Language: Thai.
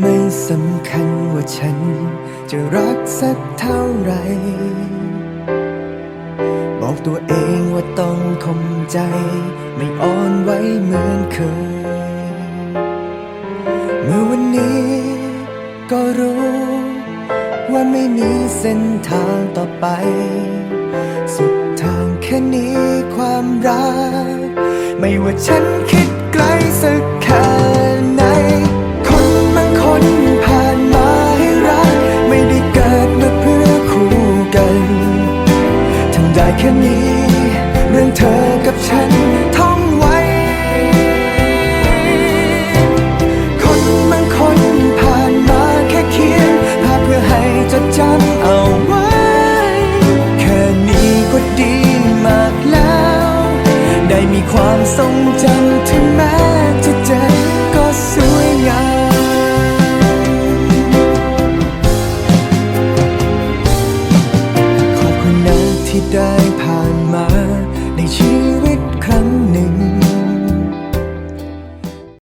ไม่สำคัญว่าฉันจะรักสักเท่าไหรบอกตัวเองว่าต้องคงใจ ไม่อ่อนไหวเหมือนเคย เมื่อวันนี้ก็รู้ ว่าไม่มีเส้นทางต่อไป สุดทางแค่นี้ความรัก ไม่ว่าฉันคิดไกลสักแค่ แค่นี้ เรื่องเธอกับฉันท่องไว้ คนบางคนผ่านมาแค่เขียน ภาพเพื่อให้จดจำเอาไว้ แค่นี้ก็ดีมากแล้ว ได้มีความทรงจำถึงแม้ 情